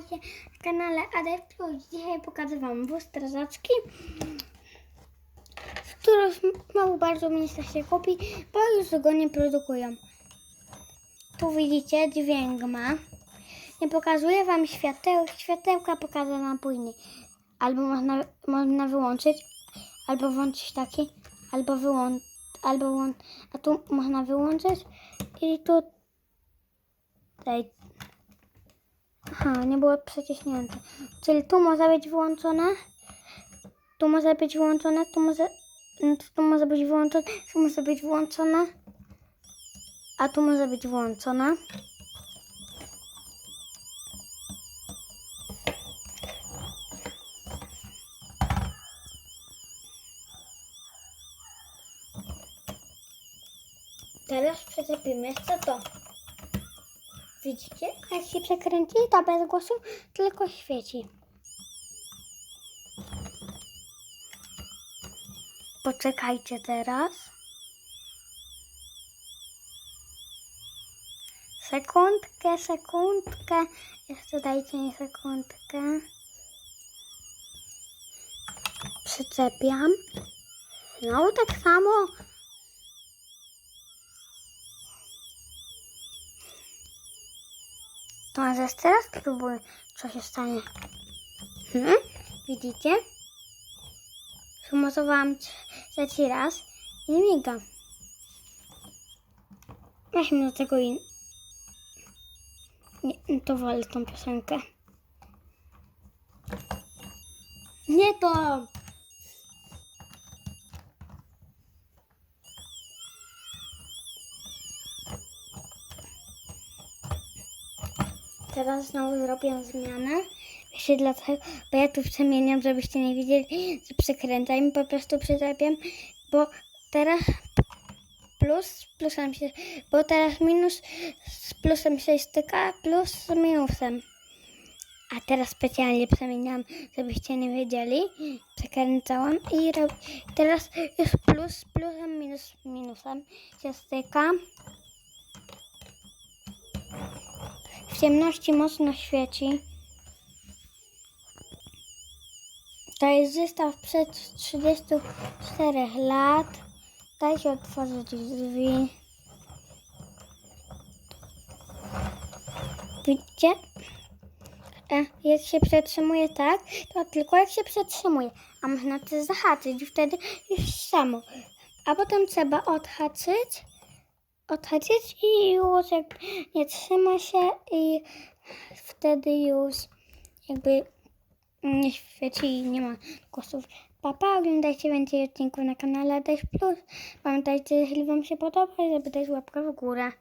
Witajcie na kanale Adeptus. Dzisiaj pokażę Wam wóz strażacki, który mało bardzo miejsca się kupi, bo już go nie produkują. Tu widzicie, dźwięk ma. Nie pokazuję Wam świateł, światełka pokażę Wam później. Albo można, można wyłączyć, albo włączyć taki, albo wyłączyć, albo włą- a tu można wyłączyć i tu tutaj Aha, nie było przeciśnięte. Czyli tu może być wyłączone, tu może być wyłączone, tu może, mm, tu może być wyłączone, tu może być włączone, a tu może być włączone. Teraz przyczepimy jeszcze to. Widzicie? Jak się przekręci, to bez głosu tylko świeci. Poczekajcie teraz. Sekundkę, sekundkę. Jeszcze dajcie mi sekundkę. Przyczepiam. Znowu tak samo. To może jeszcze raz spróbuj, co się stanie. Hmm? Widzicie? Zmocowałam trzeci raz i miga. Weźmy do tego in... Nie, to wolę tą piosenkę. Nie to! Teraz znowu zrobię zmianę. Właśnie dlatego, bo ja tu przemieniam, żebyście nie widzieli, że przekręcam i po prostu przyczepiam, bo teraz plus z plusem się, bo teraz minus z plusem się styka, plus z minusem. A teraz specjalnie przemieniam, żebyście nie wiedzieli. Przekręcałam i teraz już plus z plusem, minus z minusem się styka. Ciemności mocno świeci. To jest zestaw przed 34 lat. Dajcie otworzyć drzwi. Widzicie? E, jak się przetrzymuje tak, to tylko jak się przetrzymuje. A można też zahaczyć wtedy już samo. A potem trzeba odhaczyć odchodzić i już jak nie trzyma się i wtedy już jakby nie świeci i nie ma głosów. Papa, oglądajcie więcej odcinków na kanale Dajesz Plus. Pamiętajcie, jeśli Wam się podoba, żeby dać łapkę w górę.